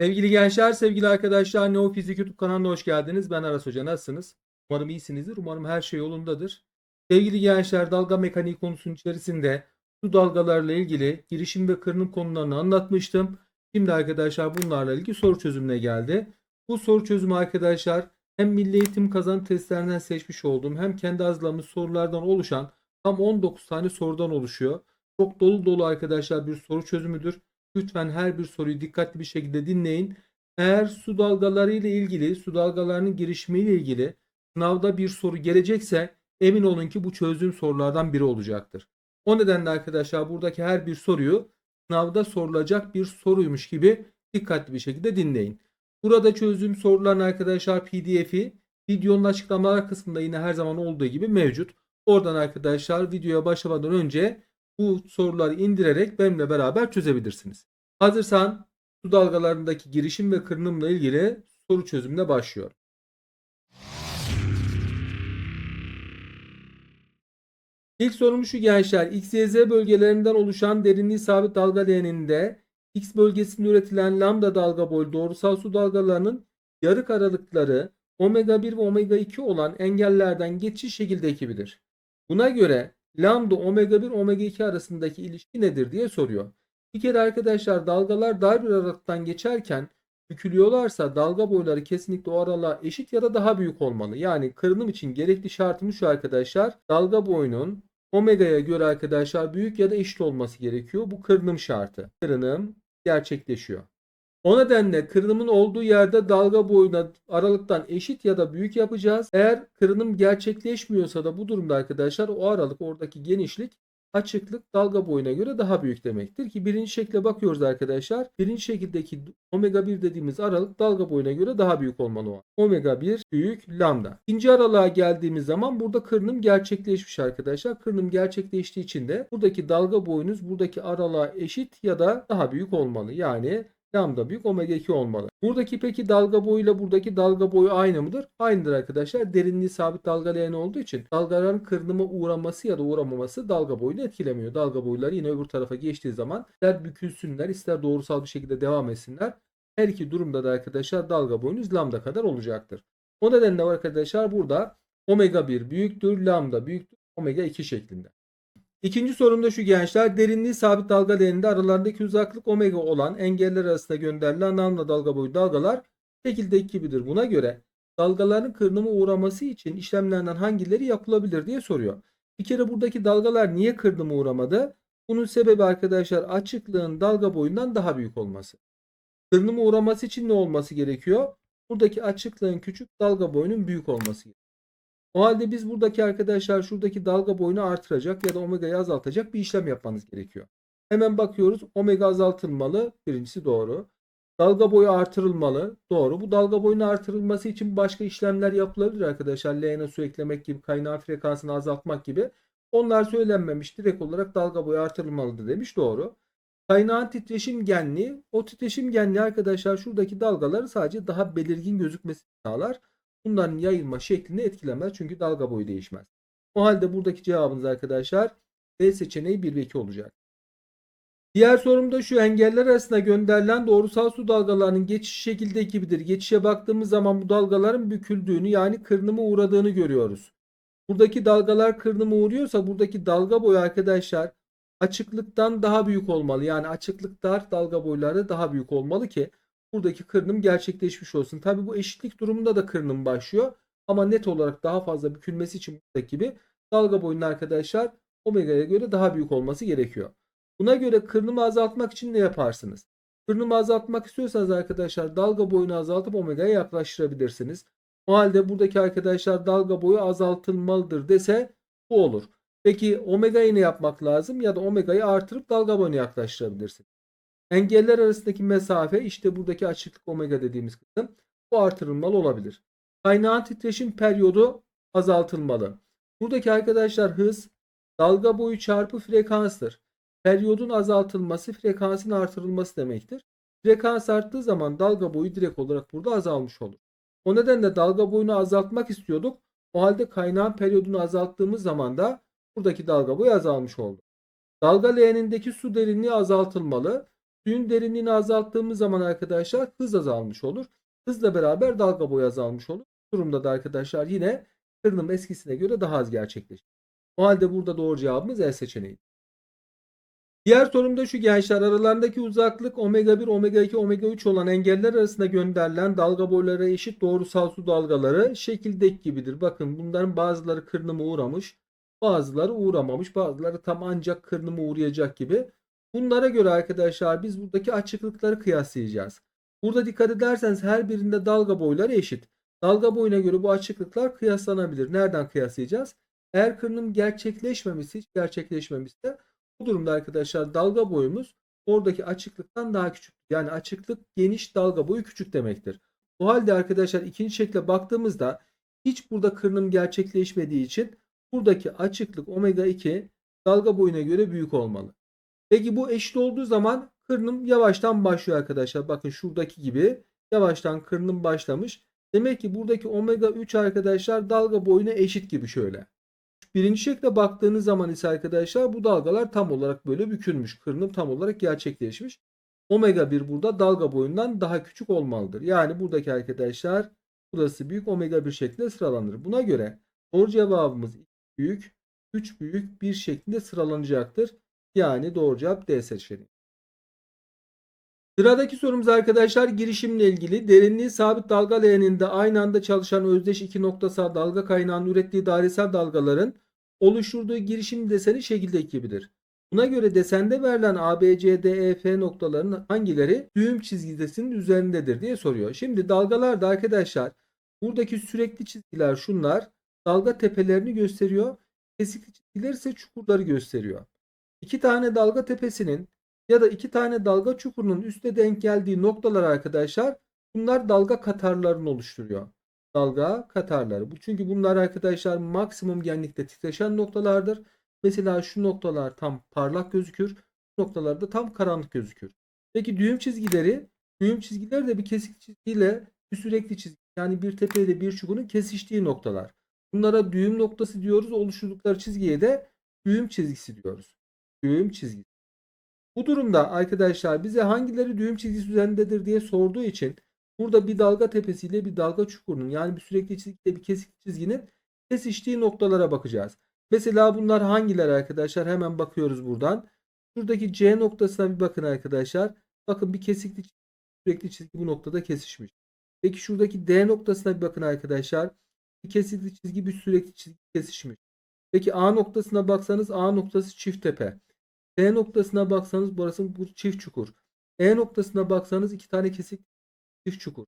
Sevgili gençler, sevgili arkadaşlar, Neofizik YouTube kanalına hoş geldiniz. Ben Aras Hoca, nasılsınız? Umarım iyisinizdir, umarım her şey yolundadır. Sevgili gençler, dalga mekaniği konusunun içerisinde su dalgalarla ilgili girişim ve kırınım konularını anlatmıştım. Şimdi arkadaşlar bunlarla ilgili soru çözümüne geldi. Bu soru çözümü arkadaşlar hem Milli Eğitim kazanı testlerinden seçmiş olduğum hem kendi hazırladığımız sorulardan oluşan tam 19 tane sorudan oluşuyor. Çok dolu dolu arkadaşlar bir soru çözümüdür. Lütfen her bir soruyu dikkatli bir şekilde dinleyin. Eğer su dalgaları ile ilgili, su dalgalarının girişimi ile ilgili sınavda bir soru gelecekse emin olun ki bu çözdüğüm sorulardan biri olacaktır. O nedenle arkadaşlar buradaki her bir soruyu sınavda sorulacak bir soruymuş gibi dikkatli bir şekilde dinleyin. Burada çözdüğüm soruların arkadaşlar PDF'i videonun açıklamalar kısmında yine her zaman olduğu gibi mevcut. Oradan arkadaşlar videoya başlamadan önce bu soruları indirerek benimle beraber çözebilirsiniz. Hazırsan su dalgalarındaki girişim ve kırınımla ilgili soru çözümüne başlıyorum. İlk sorumuz şu gençler. X, Y, Z bölgelerinden oluşan derinliği sabit dalga leğeninde X bölgesinde üretilen lambda dalga boyu doğrusal su dalgalarının yarık aralıkları omega 1 ve omega 2 olan engellerden geçiş şekilde ekibilir. Buna göre lambda omega 1 omega 2 arasındaki ilişki nedir diye soruyor. Bir kere arkadaşlar dalgalar dar bir aralıktan geçerken bükülüyorlarsa dalga boyları kesinlikle o aralığa eşit ya da daha büyük olmalı. Yani kırınım için gerekli şartımız şu arkadaşlar. Dalga boyunun omega'ya göre arkadaşlar büyük ya da eşit olması gerekiyor. Bu kırınım şartı. Kırınım gerçekleşiyor. O nedenle kırınımın olduğu yerde dalga boyuna aralıktan eşit ya da büyük yapacağız. Eğer kırınım gerçekleşmiyorsa da bu durumda arkadaşlar o aralık oradaki genişlik açıklık dalga boyuna göre daha büyük demektir ki birinci şekle bakıyoruz arkadaşlar. Birinci şekildeki omega 1 dediğimiz aralık dalga boyuna göre daha büyük olmalı. Omega 1 büyük lambda. İkinci aralığa geldiğimiz zaman burada kırınım gerçekleşmiş arkadaşlar. Kırınım gerçekleştiği için de buradaki dalga boyunuz buradaki aralığa eşit ya da daha büyük olmalı. Yani lambda büyük omega 2 olmalı. Buradaki peki dalga boyuyla buradaki dalga boyu aynı mıdır? Aynıdır arkadaşlar. Derinliği sabit dalga leğeni olduğu için dalgaların kırınıma uğraması ya da uğramaması dalga boyunu etkilemiyor. Dalga boyları yine öbür tarafa geçtiği zaman ister bükülsünler ister doğrusal bir şekilde devam etsinler. Her iki durumda da arkadaşlar dalga boyunuz lambda kadar olacaktır. O nedenle arkadaşlar burada omega 1 büyüktür, lambda büyüktür, omega 2 şeklinde. İkinci sorumda şu gençler derinliği sabit dalga leğeninde aralarındaki uzaklık omega olan engeller arasında gönderilen lambda dalga boyu dalgalar şekilde gibidir. Buna göre dalgaların kırınıma uğraması için işlemlerden hangileri yapılabilir diye soruyor. Bir kere buradaki dalgalar niye kırınıma uğramadı? Bunun sebebi arkadaşlar açıklığın dalga boyundan daha büyük olması. Kırınıma uğraması için ne olması gerekiyor? Buradaki açıklığın küçük dalga boyunun büyük olması gerekiyor. O halde biz buradaki arkadaşlar şuradaki dalga boyunu artıracak ya da omega'yı azaltacak bir işlem yapmanız gerekiyor. Hemen bakıyoruz. Omega azaltılmalı. Birincisi doğru. Dalga boyu artırılmalı. Doğru. Bu dalga boyunu artırılması için başka işlemler yapılabilir arkadaşlar. Leğene su eklemek gibi, kaynağı frekansını azaltmak gibi. Onlar söylenmemiş. Direkt olarak dalga boyu artırılmalıdır demiş. Doğru. Kaynağın titreşim genliği. O titreşim genliği arkadaşlar şuradaki dalgaları sadece daha belirgin gözükmesini sağlar bunların yayılma şeklini etkilemez. Çünkü dalga boyu değişmez. O halde buradaki cevabınız arkadaşlar B seçeneği 1 ve 2 olacak. Diğer sorumda şu engeller arasında gönderilen doğrusal su dalgalarının geçiş şekilde gibidir. Geçişe baktığımız zaman bu dalgaların büküldüğünü yani kırınıma uğradığını görüyoruz. Buradaki dalgalar kırınıma uğruyorsa buradaki dalga boyu arkadaşlar açıklıktan daha büyük olmalı. Yani açıklık dar dalga boyları daha büyük olmalı ki buradaki kırınım gerçekleşmiş olsun. Tabi bu eşitlik durumunda da kırınım başlıyor. Ama net olarak daha fazla bükülmesi için buradaki gibi dalga boyunun arkadaşlar omega'ya göre daha büyük olması gerekiyor. Buna göre kırınımı azaltmak için ne yaparsınız? Kırınımı azaltmak istiyorsanız arkadaşlar dalga boyunu azaltıp omega'ya yaklaştırabilirsiniz. O halde buradaki arkadaşlar dalga boyu azaltılmalıdır dese bu olur. Peki omega'yı ne yapmak lazım? Ya da omega'yı artırıp dalga boyunu yaklaştırabilirsiniz. Engeller arasındaki mesafe işte buradaki açıklık omega dediğimiz kısım bu artırılmalı olabilir. Kaynağın titreşim periyodu azaltılmalı. Buradaki arkadaşlar hız dalga boyu çarpı frekanstır. Periyodun azaltılması frekansın artırılması demektir. Frekans arttığı zaman dalga boyu direkt olarak burada azalmış olur. O nedenle dalga boyunu azaltmak istiyorduk. O halde kaynağın periyodunu azalttığımız zaman da buradaki dalga boyu azalmış oldu. Dalga leğenindeki su derinliği azaltılmalı. Suyun derinliğini azalttığımız zaman arkadaşlar hız azalmış olur. Hızla beraber dalga boyu azalmış olur. Bu durumda da arkadaşlar yine kırınım eskisine göre daha az gerçekleşir. O halde burada doğru cevabımız E seçeneği. Diğer sorumda şu gençler aralarındaki uzaklık omega 1, omega 2, omega 3 olan engeller arasında gönderilen dalga boyları eşit doğrusal su dalgaları şekildeki gibidir. Bakın bunların bazıları kırınıma uğramış, bazıları uğramamış, bazıları tam ancak kırınıma uğrayacak gibi. Bunlara göre arkadaşlar biz buradaki açıklıkları kıyaslayacağız. Burada dikkat ederseniz her birinde dalga boyları eşit. Dalga boyuna göre bu açıklıklar kıyaslanabilir. Nereden kıyaslayacağız? Eğer kırınım gerçekleşmemişse, hiç gerçekleşmemişse bu durumda arkadaşlar dalga boyumuz oradaki açıklıktan daha küçük. Yani açıklık geniş dalga boyu küçük demektir. O halde arkadaşlar ikinci şekle baktığımızda hiç burada kırınım gerçekleşmediği için buradaki açıklık omega 2 dalga boyuna göre büyük olmalı. Peki bu eşit olduğu zaman kırınım yavaştan başlıyor arkadaşlar. Bakın şuradaki gibi yavaştan kırınım başlamış. Demek ki buradaki omega 3 arkadaşlar dalga boyuna eşit gibi şöyle. Birinci şekle baktığınız zaman ise arkadaşlar bu dalgalar tam olarak böyle bükülmüş. Kırınım tam olarak gerçekleşmiş. Omega 1 burada dalga boyundan daha küçük olmalıdır. Yani buradaki arkadaşlar burası büyük omega 1 şeklinde sıralanır. Buna göre doğru cevabımız 2 büyük 3 büyük 1 şeklinde sıralanacaktır. Yani doğru cevap D seçeneği. Sıradaki sorumuz arkadaşlar girişimle ilgili derinliği sabit dalga leğeninde aynı anda çalışan özdeş iki noktasal dalga kaynağının ürettiği dairesel dalgaların oluşturduğu girişim deseni şekildeki gibidir. Buna göre desende verilen A, B, C, D, E, F noktalarının hangileri düğüm çizgisinin üzerindedir diye soruyor. Şimdi dalgalarda arkadaşlar buradaki sürekli çizgiler şunlar dalga tepelerini gösteriyor. Kesikli çizgiler ise çukurları gösteriyor. İki tane dalga tepesinin ya da iki tane dalga çukurunun üste denk geldiği noktalar arkadaşlar bunlar dalga katarlarını oluşturuyor. Dalga katarları. Bu çünkü bunlar arkadaşlar maksimum genlikte titreşen noktalardır. Mesela şu noktalar tam parlak gözükür. Bu noktalar da tam karanlık gözükür. Peki düğüm çizgileri düğüm çizgileri de bir kesik çizgiyle bir sürekli çizgi yani bir tepe ile bir çukurun kesiştiği noktalar. Bunlara düğüm noktası diyoruz. Oluşturdukları çizgiye de düğüm çizgisi diyoruz. Düğüm çizgisi. Bu durumda arkadaşlar bize hangileri düğüm çizgisi üzerindedir diye sorduğu için burada bir dalga tepesiyle bir dalga çukurunun yani bir sürekli çizgiyle bir kesik çizginin kesiştiği noktalara bakacağız. Mesela bunlar hangiler arkadaşlar? Hemen bakıyoruz buradan. Şuradaki C noktasına bir bakın arkadaşlar. Bakın bir kesikli sürekli çizgi bu noktada kesişmiş. Peki şuradaki D noktasına bir bakın arkadaşlar. Bir kesikli çizgi bir sürekli çizgi kesişmiş. Peki A noktasına baksanız A noktası çift tepe. E noktasına baksanız burası bu çift çukur. E noktasına baksanız iki tane kesik çift çukur.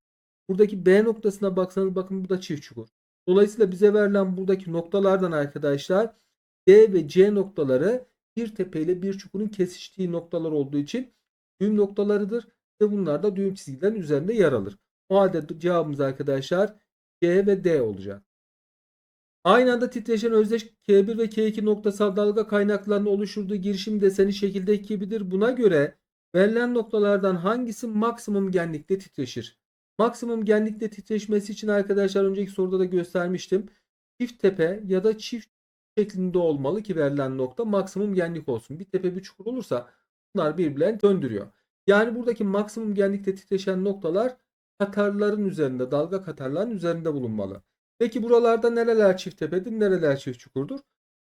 Buradaki B noktasına baksanız bakın bu da çift çukur. Dolayısıyla bize verilen buradaki noktalardan arkadaşlar D ve C noktaları bir tepe ile bir çukurun kesiştiği noktalar olduğu için düğüm noktalarıdır ve bunlar da düğüm çizgilerin üzerinde yer alır. O halde cevabımız arkadaşlar C ve D olacak. Aynı anda titreşen özdeş K1 ve K2 noktasal dalga kaynaklarının oluşturduğu girişim deseni şekildeki gibidir. Buna göre verilen noktalardan hangisi maksimum genlikte titreşir? Maksimum genlikte titreşmesi için arkadaşlar önceki soruda da göstermiştim. Çift tepe ya da çift şeklinde olmalı ki verilen nokta maksimum genlik olsun. Bir tepe bir çukur olursa bunlar birbirlerini döndürüyor. Yani buradaki maksimum genlikte titreşen noktalar katarların üzerinde, dalga katarların üzerinde bulunmalı. Peki buralarda nereler çift tepedir, nereler çift çukurdur?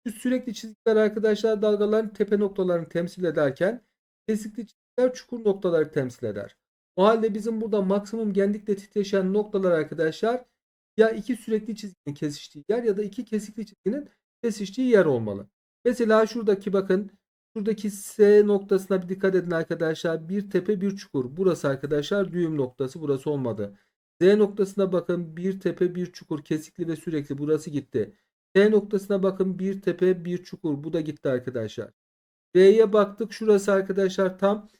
Şu sürekli çizgiler arkadaşlar dalgaların tepe noktalarını temsil ederken kesikli çizgiler çukur noktaları temsil eder. O halde bizim burada maksimum genlikle titreşen noktalar arkadaşlar ya iki sürekli çizginin kesiştiği yer ya da iki kesikli çizginin kesiştiği yer olmalı. Mesela şuradaki bakın şuradaki S noktasına bir dikkat edin arkadaşlar. Bir tepe bir çukur. Burası arkadaşlar düğüm noktası. Burası olmadı. Z noktasına bakın bir tepe bir çukur kesikli ve sürekli burası gitti. T noktasına bakın bir tepe bir çukur bu da gitti arkadaşlar. D'ye baktık şurası arkadaşlar tam bir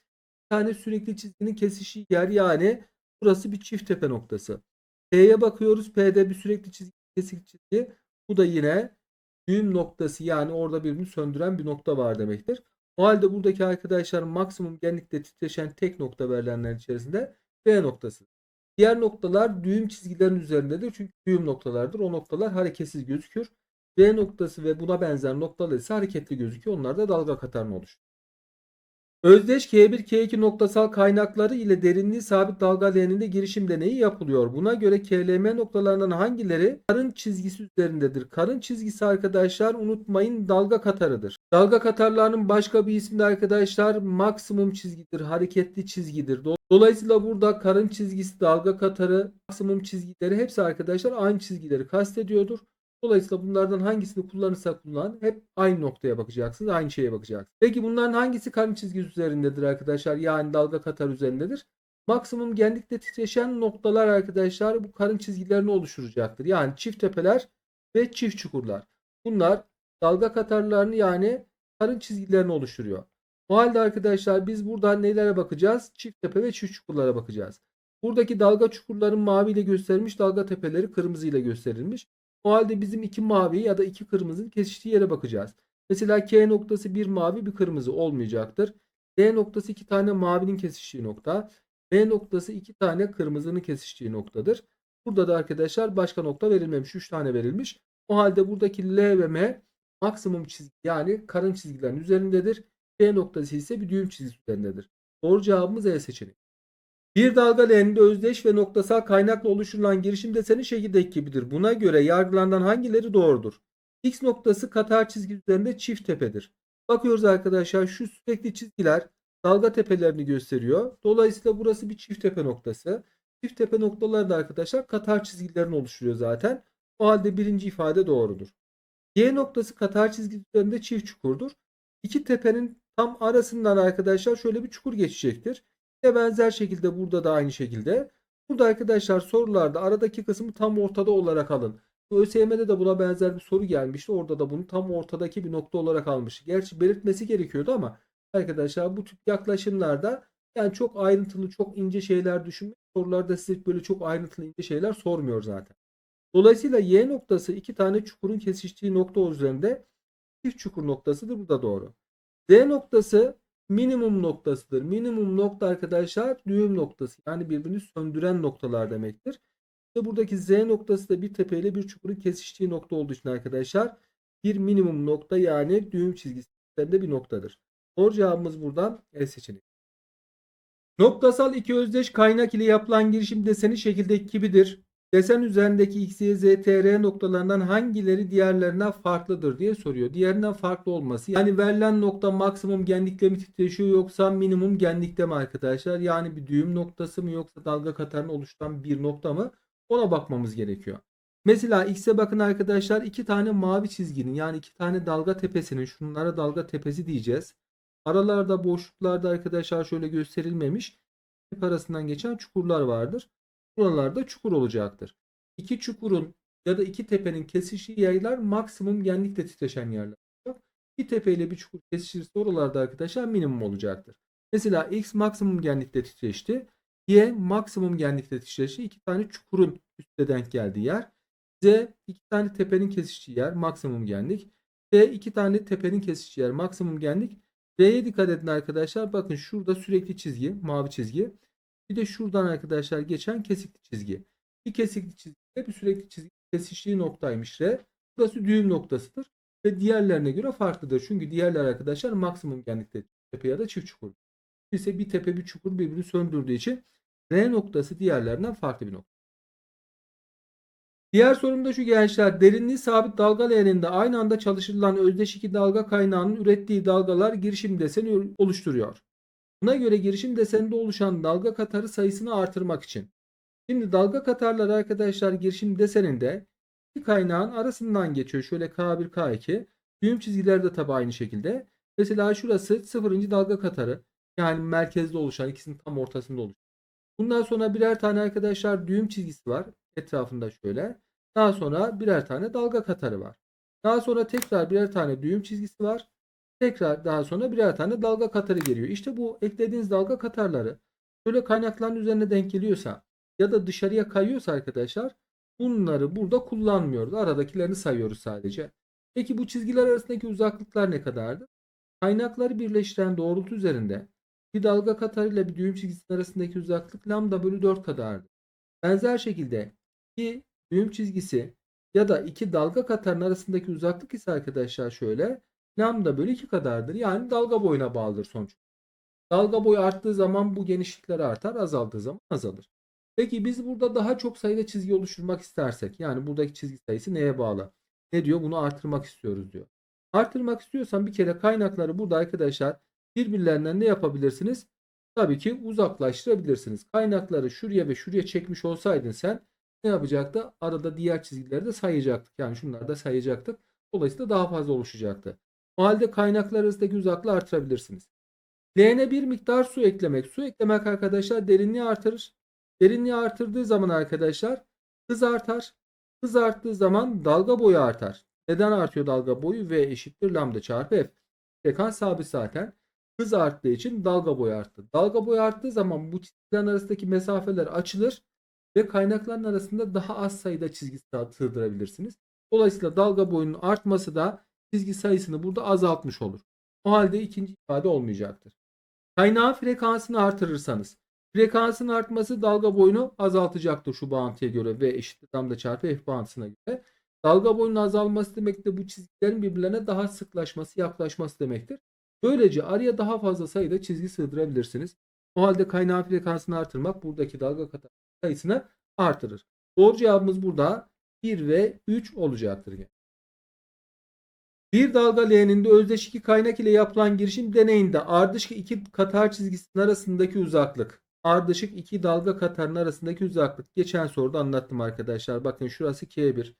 tane sürekli çizginin kesiştiği yer yani burası bir çift tepe noktası. P'ye bakıyoruz P'de bir sürekli çizgi kesik çizgi bu da yine düğüm noktası yani orada birbirini söndüren bir nokta var demektir. O halde buradaki arkadaşlar maksimum genlikte titreşen tek nokta verilenler içerisinde B noktası. Diğer noktalar düğüm çizgilerin üzerindedir. Çünkü düğüm noktalardır. O noktalar hareketsiz gözükür. B noktası ve buna benzer noktalar ise hareketli gözüküyor. Onlar da dalga katarını oluşturur. Özdeş K1 K2 noktasal kaynakları ile derinliği sabit dalga leğeninde girişim deneyi yapılıyor. Buna göre KLM noktalarından hangileri karın çizgisi üzerindedir? Karın çizgisi arkadaşlar unutmayın dalga katarıdır. Dalga katarlarının başka bir ismi de arkadaşlar maksimum çizgidir, hareketli çizgidir. Do- Dolayısıyla burada karın çizgisi, dalga katarı, maksimum çizgileri hepsi arkadaşlar aynı çizgileri kastediyordur. Dolayısıyla bunlardan hangisini kullanırsa kullan hep aynı noktaya bakacaksınız. Aynı şeye bakacaksınız. Peki bunların hangisi karın çizgisi üzerindedir arkadaşlar? Yani dalga katar üzerindedir. Maksimum genlikte titreşen noktalar arkadaşlar bu karın çizgilerini oluşturacaktır. Yani çift tepeler ve çift çukurlar. Bunlar dalga katarlarını yani karın çizgilerini oluşturuyor. O halde arkadaşlar biz buradan nelere bakacağız? Çift tepe ve çift çukurlara bakacağız. Buradaki dalga çukurların mavi ile gösterilmiş, dalga tepeleri kırmızı ile gösterilmiş. O halde bizim iki mavi ya da iki kırmızının kesiştiği yere bakacağız. Mesela K noktası bir mavi bir kırmızı olmayacaktır. D noktası iki tane mavinin kesiştiği nokta. B noktası iki tane kırmızının kesiştiği noktadır. Burada da arkadaşlar başka nokta verilmemiş. 3 tane verilmiş. O halde buradaki L ve M maksimum çizgi yani karın çizgilerin üzerindedir. B noktası ise bir düğüm çizgisi üzerindedir. Doğru cevabımız E seçeneği. Bir dalga leğeninde özdeş ve noktasal kaynakla oluşturulan girişim deseni şekildeki gibidir. Buna göre yargılanan hangileri doğrudur? X noktası katar çizgi üzerinde çift tepedir. Bakıyoruz arkadaşlar şu sürekli çizgiler dalga tepelerini gösteriyor. Dolayısıyla burası bir çift tepe noktası. Çift tepe noktaları da arkadaşlar katar çizgilerini oluşturuyor zaten. O halde birinci ifade doğrudur. Y noktası katar çizgi üzerinde çift çukurdur. İki tepenin tam arasından arkadaşlar şöyle bir çukur geçecektir. Ve benzer şekilde burada da aynı şekilde. Burada arkadaşlar sorularda aradaki kısmı tam ortada olarak alın. ÖSYM'de de buna benzer bir soru gelmişti. Orada da bunu tam ortadaki bir nokta olarak almıştı. Gerçi belirtmesi gerekiyordu ama arkadaşlar bu tip yaklaşımlarda yani çok ayrıntılı, çok ince şeyler düşünmek sorularda size böyle çok ayrıntılı ince şeyler sormuyor zaten. Dolayısıyla Y noktası iki tane çukurun kesiştiği nokta üzerinde çift çukur noktasıdır. Bu da doğru. D noktası minimum noktasıdır. Minimum nokta arkadaşlar düğüm noktası. Yani birbirini söndüren noktalar demektir. İşte buradaki Z noktası da bir tepe ile bir çukurun kesiştiği nokta olduğu için arkadaşlar bir minimum nokta yani düğüm çizgisi bir noktadır. Doğru cevabımız buradan E seçeneği. Noktasal iki özdeş kaynak ile yapılan girişim deseni şekildeki gibidir. Desen üzerindeki X, Y, Z, T, R noktalarından hangileri diğerlerinden farklıdır diye soruyor. Diğerinden farklı olması. Yani verilen nokta maksimum genlikte mi titreşiyor yoksa minimum genlikte mi arkadaşlar? Yani bir düğüm noktası mı yoksa dalga katarını oluşturan bir nokta mı? Ona bakmamız gerekiyor. Mesela X'e bakın arkadaşlar iki tane mavi çizginin yani iki tane dalga tepesinin şunlara dalga tepesi diyeceğiz. Aralarda boşluklarda arkadaşlar şöyle gösterilmemiş. Arasından geçen çukurlar vardır. Buralarda çukur olacaktır. İki çukurun ya da iki tepenin kesiştiği yerler maksimum genlikle titreşen yerler. Bir tepe ile bir çukur kesişirse oralarda arkadaşlar minimum olacaktır. Mesela X maksimum genlikte titreşti. Y maksimum genlikte titreşti. İki tane çukurun üstte denk geldiği yer. Z iki tane tepenin kesiştiği yer maksimum genlik. T iki tane tepenin kesiştiği yer maksimum genlik. D'ye dikkat edin arkadaşlar. Bakın şurada sürekli çizgi, mavi çizgi. Bir de şuradan arkadaşlar geçen kesikli çizgi. Bir kesikli çizgi bir sürekli çizgi kesiştiği noktaymış R. Burası düğüm noktasıdır. Ve diğerlerine göre farklıdır. Çünkü diğerler arkadaşlar maksimum genlikte tepe ya da çift çukur. İse bir tepe bir çukur birbirini söndürdüğü için R noktası diğerlerinden farklı bir nokta. Diğer sorumda şu gençler derinliği sabit dalga leğeninde aynı anda çalıştırılan özdeş iki dalga kaynağının ürettiği dalgalar girişim deseni oluşturuyor. Buna göre girişim deseninde oluşan dalga katarı sayısını artırmak için. Şimdi dalga katarları arkadaşlar girişim deseninde iki kaynağın arasından geçiyor. Şöyle K1 K2. Düğüm çizgileri de tabi aynı şekilde. Mesela şurası sıfırıncı dalga katarı. Yani merkezde oluşan ikisinin tam ortasında oluşan. Bundan sonra birer tane arkadaşlar düğüm çizgisi var. Etrafında şöyle. Daha sonra birer tane dalga katarı var. Daha sonra tekrar birer tane düğüm çizgisi var. Tekrar daha sonra birer tane dalga katarı geliyor. İşte bu eklediğiniz dalga katarları böyle kaynakların üzerine denk geliyorsa ya da dışarıya kayıyorsa arkadaşlar bunları burada kullanmıyoruz. Aradakilerini sayıyoruz sadece. Peki bu çizgiler arasındaki uzaklıklar ne kadardı? Kaynakları birleştiren doğrultu üzerinde bir dalga katarı ile bir düğüm çizgisinin arasındaki uzaklık lambda bölü 4 kadardı. Benzer şekilde bir düğüm çizgisi ya da iki dalga katarın arasındaki uzaklık ise arkadaşlar şöyle lambda bölü 2 kadardır. Yani dalga boyuna bağlıdır sonuç. Dalga boyu arttığı zaman bu genişlikler artar, azaldığı zaman azalır. Peki biz burada daha çok sayıda çizgi oluşturmak istersek yani buradaki çizgi sayısı neye bağlı? Ne diyor? Bunu artırmak istiyoruz diyor. Artırmak istiyorsan bir kere kaynakları burada arkadaşlar birbirlerinden ne yapabilirsiniz? Tabii ki uzaklaştırabilirsiniz. Kaynakları şuraya ve şuraya çekmiş olsaydın sen ne yapacaktı? Arada diğer çizgileri de sayacaktık. Yani şunları da sayacaktık. Dolayısıyla daha fazla oluşacaktı. O halde kaynaklar arasındaki uzaklığı artırabilirsiniz. Leğene bir miktar su eklemek. Su eklemek arkadaşlar derinliği artırır. Derinliği artırdığı zaman arkadaşlar hız artar. Hız arttığı zaman dalga boyu artar. Neden artıyor dalga boyu? V eşittir lambda çarpı F. Frekans sabit zaten. Hız arttığı için dalga boyu arttı. Dalga boyu arttığı zaman bu çizgilerin arasındaki mesafeler açılır ve kaynakların arasında daha az sayıda çizgi sığdırabilirsiniz. Dolayısıyla dalga boyunun artması da çizgi sayısını burada azaltmış olur. O halde ikinci ifade olmayacaktır. Kaynağın frekansını artırırsanız frekansın artması dalga boyunu azaltacaktır şu bağıntıya göre v eşittir lambda çarpı f bağıntısına göre. Dalga boyunun azalması demek de bu çizgilerin birbirlerine daha sıklaşması, yaklaşması demektir. Böylece araya daha fazla sayıda çizgi sığdırabilirsiniz. O halde kaynağın frekansını artırmak buradaki dalga katar sayısını artırır. Doğru cevabımız burada 1 ve 3 olacaktır. Bir dalga leğeninde özdeş iki kaynak ile yapılan girişim deneyinde ardışık iki katar çizgisinin arasındaki uzaklık. Ardışık iki dalga katarın arasındaki uzaklık. Geçen soruda anlattım arkadaşlar. Bakın şurası K1.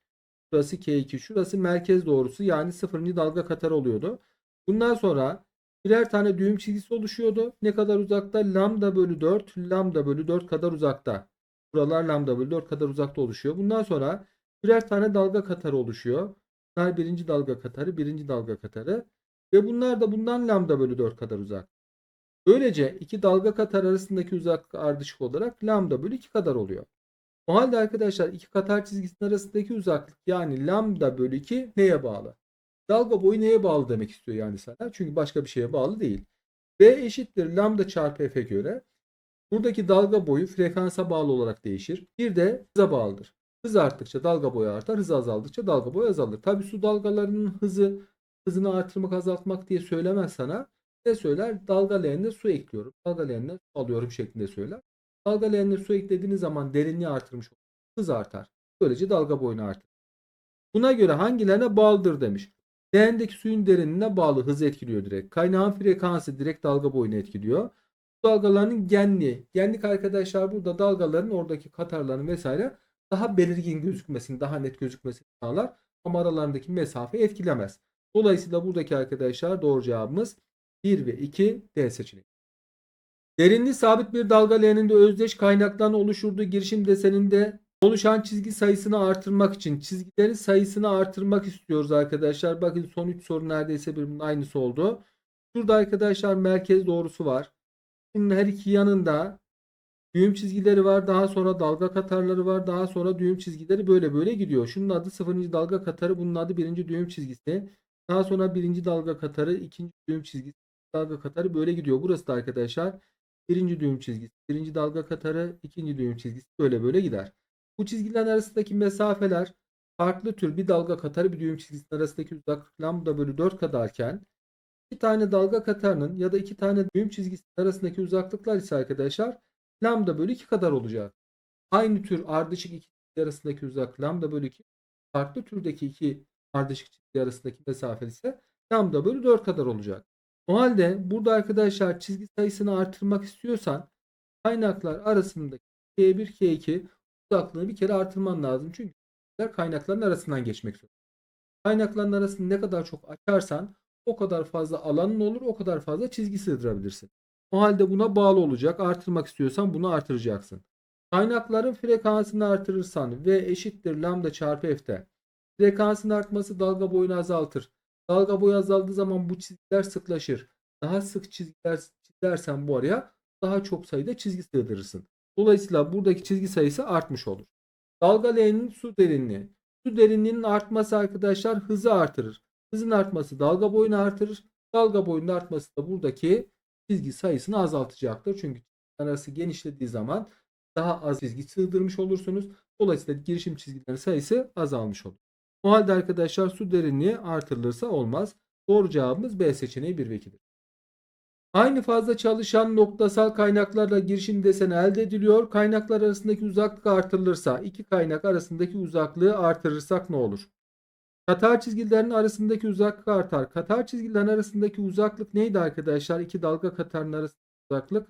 Şurası K2. Şurası merkez doğrusu yani sıfırıncı dalga katar oluyordu. Bundan sonra birer tane düğüm çizgisi oluşuyordu. Ne kadar uzakta? Lambda bölü 4. Lambda bölü 4 kadar uzakta. Buralar lambda bölü 4 kadar uzakta oluşuyor. Bundan sonra birer tane dalga katarı oluşuyor. Bunlar birinci dalga katarı, birinci dalga katarı. Ve bunlar da bundan lambda bölü 4 kadar uzak. Böylece iki dalga katar arasındaki uzaklık ardışık olarak lambda bölü 2 kadar oluyor. O halde arkadaşlar iki katar çizgisinin arasındaki uzaklık yani lambda bölü 2 neye bağlı? Dalga boyu neye bağlı demek istiyor yani sana. Çünkü başka bir şeye bağlı değil. B eşittir lambda çarpı f'e göre. Buradaki dalga boyu frekansa bağlı olarak değişir. Bir de hıza bağlıdır. Hız arttıkça dalga boyu artar, hız azaldıkça dalga boyu azalır. Tabi su dalgalarının hızı hızını artırmak azaltmak diye söylemez sana. Ne söyler? Dalga leğenine su ekliyorum. Dalga leğenine su alıyorum şeklinde söyler. Dalga leğenine su eklediğiniz zaman derinliği artırmış olur. Hız artar. Böylece dalga boyunu artır. Buna göre hangilerine bağlıdır demiş. Leğendeki suyun derinliğine bağlı hız etkiliyor direkt. Kaynağın frekansı direkt dalga boyunu etkiliyor. Bu dalgaların genliği. Genlik arkadaşlar burada dalgaların oradaki katarların vesaire daha belirgin gözükmesini, daha net gözükmesini sağlar. Ama aralarındaki mesafe etkilemez. Dolayısıyla buradaki arkadaşlar doğru cevabımız 1 ve 2 D seçeneği. Derinliği sabit bir dalga leğeninde özdeş kaynaktan oluşturduğu girişim deseninde oluşan çizgi sayısını artırmak için çizgilerin sayısını artırmak istiyoruz arkadaşlar. Bakın son 3 soru neredeyse birbirinin aynısı oldu. Şurada arkadaşlar merkez doğrusu var. Bunun her iki yanında düğüm çizgileri var. Daha sonra dalga katarları var. Daha sonra düğüm çizgileri böyle böyle gidiyor. Şunun adı sıfırıncı dalga katarı. Bunun adı birinci düğüm çizgisi. Daha sonra birinci dalga katarı. ikinci düğüm çizgisi. Dalga katarı böyle gidiyor. Burası da arkadaşlar birinci düğüm çizgisi. Birinci dalga katarı. ikinci düğüm çizgisi. Böyle böyle gider. Bu çizgiler arasındaki mesafeler farklı tür bir dalga katarı bir düğüm çizgisinin arasındaki uzaklık lambda bölü 4 kadarken iki tane dalga katarının ya da iki tane düğüm çizgisinin arasındaki uzaklıklar ise arkadaşlar lambda bölü 2 kadar olacak. Aynı tür ardışık iki çizgi arasındaki uzaklık lambda bölü 2 farklı türdeki iki ardışık çizgi arasındaki mesafe ise lambda bölü 4 kadar olacak. O halde burada arkadaşlar çizgi sayısını artırmak istiyorsan kaynaklar arasındaki K1 K2 uzaklığını bir kere artırman lazım. Çünkü kaynakların arasından geçmek zorunda. Kaynakların arasını ne kadar çok açarsan o kadar fazla alanın olur, o kadar fazla çizgi sığdırabilirsin. O halde buna bağlı olacak. Artırmak istiyorsan bunu artıracaksın. Kaynakların frekansını artırırsan V eşittir lambda çarpı F'te. Frekansın artması dalga boyunu azaltır. Dalga boyu azaldığı zaman bu çizgiler sıklaşır. Daha sık çizgiler çizersen bu araya daha çok sayıda çizgi sığdırırsın. Dolayısıyla buradaki çizgi sayısı artmış olur. Dalga leğeninin su derinliği. Su derinliğinin artması arkadaşlar hızı artırır. Hızın artması dalga boyunu artırır. Dalga boyunun artması da buradaki çizgi sayısını azaltacaktır. Çünkü arası genişlediği zaman daha az çizgi sığdırmış olursunuz. Dolayısıyla girişim çizgilerin sayısı azalmış olur. O halde arkadaşlar su derinliği artırılırsa olmaz. Doğru cevabımız B seçeneği 1 ve 2'dir. Aynı fazla çalışan noktasal kaynaklarla girişim deseni elde ediliyor. Kaynaklar arasındaki uzaklık artırılırsa, iki kaynak arasındaki uzaklığı artırırsak ne olur? Katar çizgilerinin arasındaki uzaklık artar. Katar çizgilerin arasındaki uzaklık neydi arkadaşlar? İki dalga katarın arasındaki uzaklık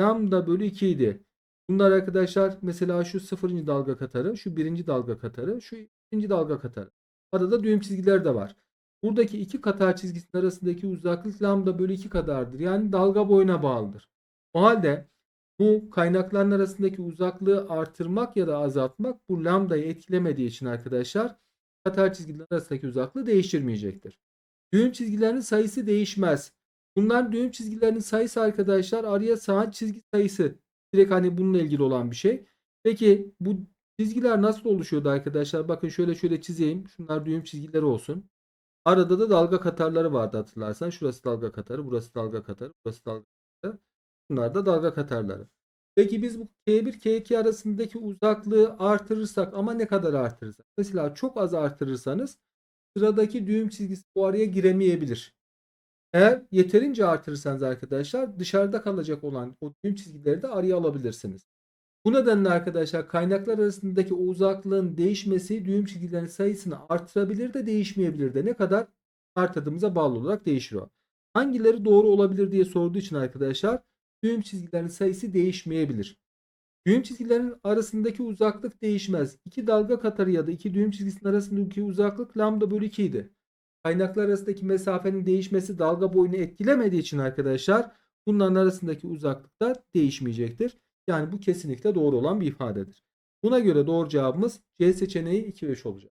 lambda bölü 2 idi. Bunlar arkadaşlar mesela şu sıfırıncı dalga katarı, şu birinci dalga katarı, şu ikinci dalga katarı. Arada düğüm çizgiler de var. Buradaki iki katar çizgisinin arasındaki uzaklık lambda bölü 2 kadardır. Yani dalga boyuna bağlıdır. O halde bu kaynakların arasındaki uzaklığı artırmak ya da azaltmak bu lambdayı etkilemediği için arkadaşlar katar çizgiler arasındaki uzaklığı değiştirmeyecektir. Düğüm çizgilerinin sayısı değişmez. Bunlar düğüm çizgilerinin sayısı arkadaşlar araya saat çizgi sayısı. Direkt hani bununla ilgili olan bir şey. Peki bu çizgiler nasıl oluşuyordu arkadaşlar? Bakın şöyle şöyle çizeyim. Şunlar düğüm çizgileri olsun. Arada da dalga katarları vardı hatırlarsan. Şurası dalga katarı, burası dalga katarı, burası dalga katarı. Bunlar da dalga katarları. Peki biz bu K1 K2 arasındaki uzaklığı artırırsak ama ne kadar artırırsak? Mesela çok az artırırsanız sıradaki düğüm çizgisi bu araya giremeyebilir. Eğer yeterince artırırsanız arkadaşlar dışarıda kalacak olan o düğüm çizgileri de araya alabilirsiniz. Bu nedenle arkadaşlar kaynaklar arasındaki o uzaklığın değişmesi düğüm çizgilerin sayısını artırabilir de değişmeyebilir de ne kadar artırdığımıza bağlı olarak değişir o. Hangileri doğru olabilir diye sorduğu için arkadaşlar düğüm çizgilerin sayısı değişmeyebilir. Düğüm çizgilerin arasındaki uzaklık değişmez. İki dalga katarı ya da iki düğüm çizgisinin arasındaki uzaklık lambda bölü 2 idi. Kaynaklar arasındaki mesafenin değişmesi dalga boyunu etkilemediği için arkadaşlar bunların arasındaki uzaklık da değişmeyecektir. Yani bu kesinlikle doğru olan bir ifadedir. Buna göre doğru cevabımız C seçeneği 2 ve 3 olacak.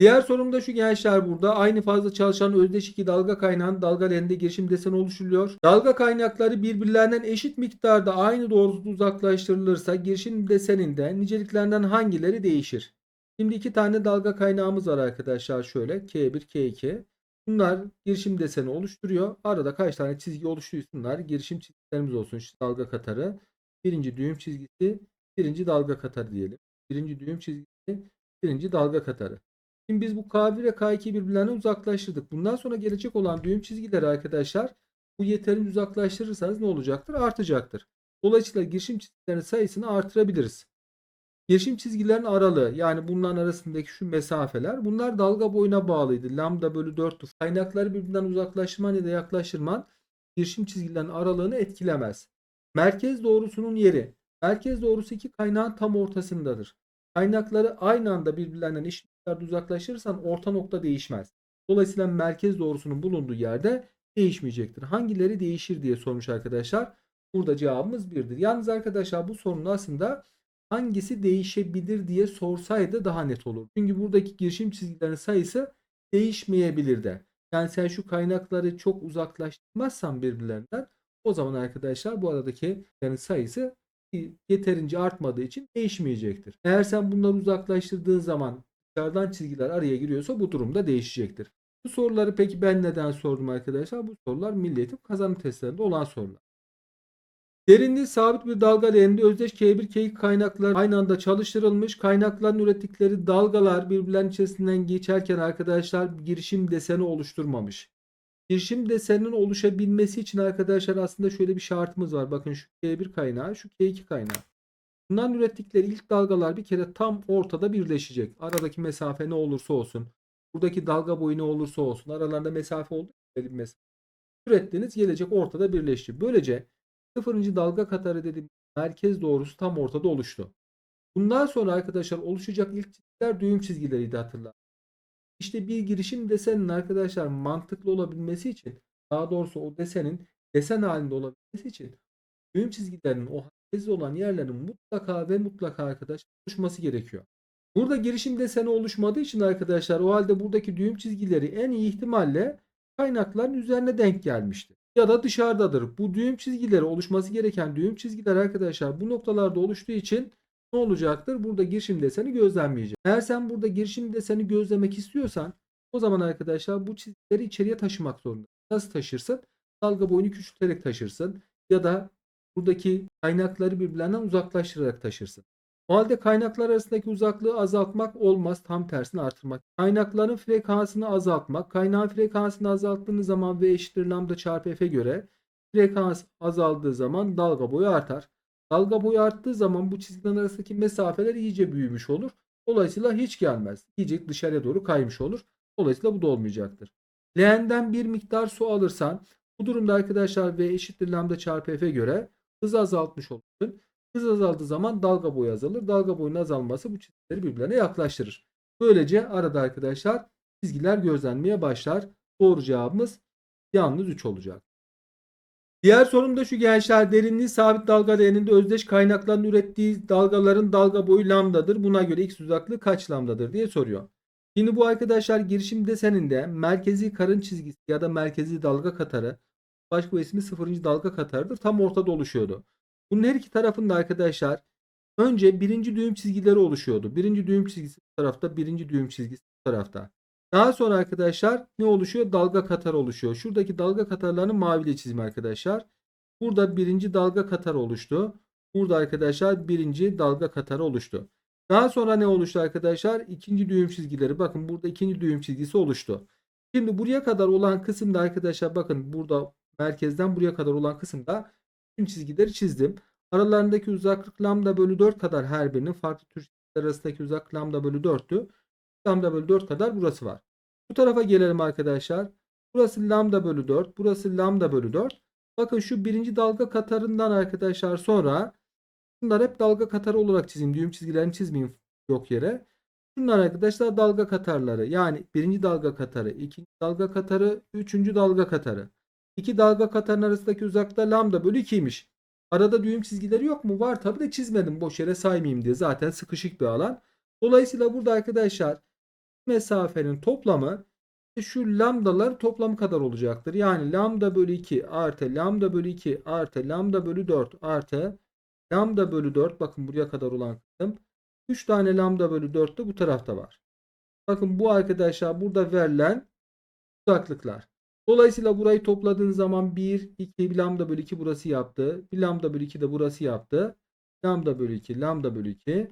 Diğer sorumda şu gençler burada aynı fazla çalışan özdeş iki dalga kaynağının dalga leğeninde girişim deseni oluşturuluyor. Dalga kaynakları birbirlerinden eşit miktarda aynı doğrultuda uzaklaştırılırsa girişim deseninde niceliklerinden hangileri değişir? Şimdi iki tane dalga kaynağımız var arkadaşlar şöyle K1 K2. Bunlar girişim deseni oluşturuyor. Arada kaç tane çizgi oluştuysa bunlar girişim çizgilerimiz olsun. İşte dalga katarı. Birinci düğüm çizgisi. Birinci dalga katarı diyelim. Birinci düğüm çizgisi. Birinci dalga katarı. Şimdi biz bu K1 ve K2'yi birbirlerinden uzaklaştırdık. Bundan sonra gelecek olan düğüm çizgileri arkadaşlar bu yeterince uzaklaştırırsanız ne olacaktır? Artacaktır. Dolayısıyla girişim çizgilerinin sayısını artırabiliriz. Girişim çizgilerin aralığı yani bunların arasındaki şu mesafeler bunlar dalga boyuna bağlıydı. Lambda bölü 4'tü. Kaynakları birbirinden uzaklaştırman ya da yaklaştırman girişim çizgilerinin aralığını etkilemez. Merkez doğrusunun yeri. Merkez doğrusu iki kaynağın tam ortasındadır. Kaynakları aynı anda birbirlerinden eşit miktarda uzaklaştırırsan orta nokta değişmez. Dolayısıyla merkez doğrusunun bulunduğu yerde değişmeyecektir. Hangileri değişir diye sormuş arkadaşlar. Burada cevabımız 1'dir. Yalnız arkadaşlar bu sorunun aslında hangisi değişebilir diye sorsaydı daha net olur. Çünkü buradaki girişim çizgilerinin sayısı değişmeyebilir de. Yani sen şu kaynakları çok uzaklaştırmazsan birbirlerinden o zaman arkadaşlar bu aradaki yani sayısı yeterince artmadığı için değişmeyecektir. Eğer sen bunları uzaklaştırdığın zaman dışarıdan çizgiler araya giriyorsa bu durumda değişecektir. Bu soruları peki ben neden sordum arkadaşlar? Bu sorular Milli Eğitim kazanım testlerinde olan sorular. Derinliği sabit bir dalga leğeninde özdeş K1 K2 kaynaklar aynı anda çalıştırılmış. Kaynakların ürettikleri dalgalar birbirlerinin içerisinden geçerken arkadaşlar girişim deseni oluşturmamış. Girişim deseninin oluşabilmesi için arkadaşlar aslında şöyle bir şartımız var. Bakın şu K1 kaynağı, şu K2 kaynağı. Bundan ürettikleri ilk dalgalar bir kere tam ortada birleşecek. Aradaki mesafe ne olursa olsun. Buradaki dalga boyu ne olursa olsun. Aralarında mesafe olduğu bir. Ürettiğiniz gelecek ortada birleşecek. Böylece sıfırıncı dalga katarı dediğim merkez doğrusu tam ortada oluştu. Bundan sonra arkadaşlar oluşacak ilk çizgiler düğüm çizgileriydi hatırlar. İşte bir girişim desenin arkadaşlar mantıklı olabilmesi için daha doğrusu o desenin desen halinde olabilmesi için düğüm çizgilerinin o merkezi olan yerlerin mutlaka ve mutlaka arkadaşlar oluşması gerekiyor. Burada girişim deseni oluşmadığı için arkadaşlar o halde buradaki düğüm çizgileri en iyi ihtimalle kaynakların üzerine denk gelmiştir. Ya da dışarıdadır. Bu düğüm çizgileri oluşması gereken düğüm çizgiler arkadaşlar bu noktalarda oluştuğu için ne olacaktır? Burada girişim deseni gözlenmeyecek. Eğer sen burada girişim deseni gözlemek istiyorsan o zaman arkadaşlar bu çizgileri içeriye taşımak zorunda. Nasıl taşırsın? Dalga boyunu küçülterek taşırsın. Ya da buradaki kaynakları birbirlerinden uzaklaştırarak taşırsın. O halde kaynaklar arasındaki uzaklığı azaltmak olmaz. Tam tersini artırmak. Kaynakların frekansını azaltmak. Kaynağın frekansını azalttığınız zaman V eşittir lambda çarpı F'e göre frekans azaldığı zaman dalga boyu artar. Dalga boyu arttığı zaman bu çizgilerin arasındaki mesafeler iyice büyümüş olur. Dolayısıyla hiç gelmez. İyice dışarıya doğru kaymış olur. Dolayısıyla bu da olmayacaktır. Leğenden bir miktar su alırsan bu durumda arkadaşlar V eşittir lambda çarpı F'e göre hızı azaltmış olursun. Hız azaldığı zaman dalga boyu azalır. Dalga boyunun azalması bu çizgileri birbirlerine yaklaştırır. Böylece arada arkadaşlar çizgiler gözlenmeye başlar. Doğru cevabımız yalnız 3 olacak. Diğer sorum da şu gençler derinliği sabit dalga değerinde özdeş kaynakların ürettiği dalgaların dalga boyu lambdadır. Buna göre x uzaklığı kaç lambdadır diye soruyor. Şimdi bu arkadaşlar girişim deseninde merkezi karın çizgisi ya da merkezi dalga katarı bir ismi sıfırıncı dalga katarıdır. Tam ortada oluşuyordu. Bunun her iki tarafında arkadaşlar önce birinci düğüm çizgileri oluşuyordu. Birinci düğüm çizgisi bu tarafta, birinci düğüm çizgisi bu tarafta. Daha sonra arkadaşlar ne oluşuyor? Dalga katarı oluşuyor. Şuradaki dalga katarlarını maviyle çizim arkadaşlar. Burada birinci dalga katarı oluştu. Burada arkadaşlar birinci dalga katarı oluştu. Daha sonra ne oluştu arkadaşlar? İkinci düğüm çizgileri. Bakın burada ikinci düğüm çizgisi oluştu. Şimdi buraya kadar olan kısımda arkadaşlar bakın burada merkezden buraya kadar olan kısımda tüm çizgileri çizdim. Aralarındaki uzaklık lambda bölü 4 kadar her birinin farklı tür çizgiler arasındaki uzaklık lambda bölü 4'tü. Lambda bölü 4 kadar burası var. Bu tarafa gelelim arkadaşlar. Burası lambda bölü 4. Burası lambda bölü 4. Bakın şu birinci dalga katarından arkadaşlar sonra bunlar hep dalga katarı olarak çizeyim. Düğüm çizgilerini çizmeyeyim yok yere. Bunlar arkadaşlar dalga katarları. Yani birinci dalga katarı, ikinci dalga katarı, üçüncü dalga katarı. İki dalga katarın arasındaki uzaklık lambda bölü 2'ymiş. Arada düğüm çizgileri yok mu? Var tabi de çizmedim boş yere saymayayım diye. Zaten sıkışık bir alan. Dolayısıyla burada arkadaşlar mesafenin toplamı şu lambdalar toplamı kadar olacaktır. Yani lambda bölü 2 artı lambda bölü 2 artı lambda bölü 4 artı lambda bölü 4 bakın buraya kadar olan kısım 3 tane lambda bölü 4 de bu tarafta var. Bakın bu arkadaşlar burada verilen uzaklıklar. Dolayısıyla burayı topladığınız zaman 1, 2, bir lambda bölü 2 burası yaptı. Bir lambda bölü 2 de burası yaptı. Lambda bölü 2, lambda bölü 2.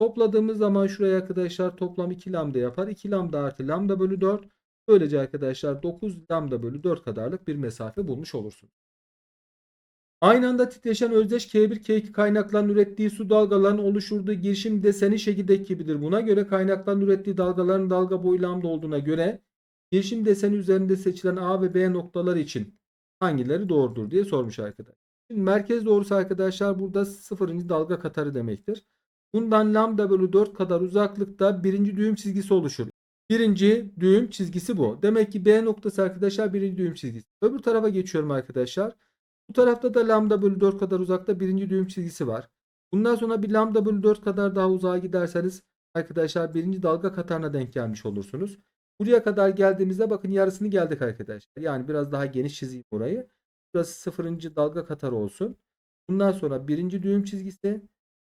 Topladığımız zaman şuraya arkadaşlar toplam 2 lambda yapar. 2 lambda artı lambda bölü 4. Böylece arkadaşlar 9 lambda bölü 4 kadarlık bir mesafe bulmuş olursun. Aynı anda titreşen özdeş K1 K2 kaynakların ürettiği su dalgalarının oluşturduğu girişim deseni şekildeki gibidir. Buna göre kaynakların ürettiği dalgaların dalga boyu lambda olduğuna göre girişim deseni üzerinde seçilen A ve B noktaları için hangileri doğrudur diye sormuş arkadaşlar. Şimdi merkez doğrusu arkadaşlar burada sıfırıncı dalga katarı demektir. Bundan lambda bölü 4 kadar uzaklıkta birinci düğüm çizgisi oluşur. Birinci düğüm çizgisi bu. Demek ki B noktası arkadaşlar birinci düğüm çizgisi. Öbür tarafa geçiyorum arkadaşlar. Bu tarafta da lambda bölü 4 kadar uzakta birinci düğüm çizgisi var. Bundan sonra bir lambda bölü 4 kadar daha uzağa giderseniz arkadaşlar birinci dalga katarına denk gelmiş olursunuz. Buraya kadar geldiğimizde bakın yarısını geldik arkadaşlar. Yani biraz daha geniş çizeyim burayı. Burası sıfırıncı dalga katarı olsun. Bundan sonra birinci düğüm çizgisi,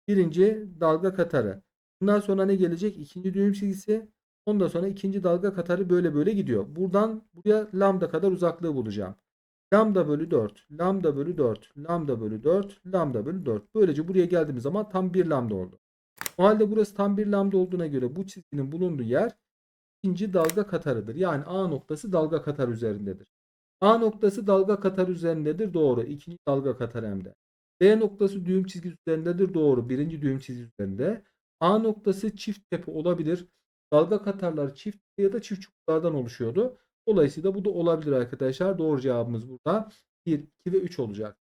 birinci dalga katarı. Bundan sonra ne gelecek? İkinci düğüm çizgisi. Ondan sonra ikinci dalga katarı böyle böyle gidiyor. Buradan buraya lambda kadar uzaklığı bulacağım. Lambda bölü 4, lambda bölü 4, lambda bölü 4, lambda bölü 4. Böylece buraya geldiğimiz zaman tam bir lambda oldu. O halde burası tam bir lambda olduğuna göre bu çizginin bulunduğu yer ikinci dalga katarıdır. Yani A noktası dalga katar üzerindedir. A noktası dalga katar üzerindedir. Doğru. İkinci dalga katar hem de. B noktası düğüm çizgi üzerindedir. Doğru. Birinci düğüm çizgi üzerinde. A noktası çift tepe olabilir. Dalga katarlar çift ya da çift çubuklardan oluşuyordu. Dolayısıyla bu da olabilir arkadaşlar. Doğru cevabımız burada 1, 2 ve 3 olacak.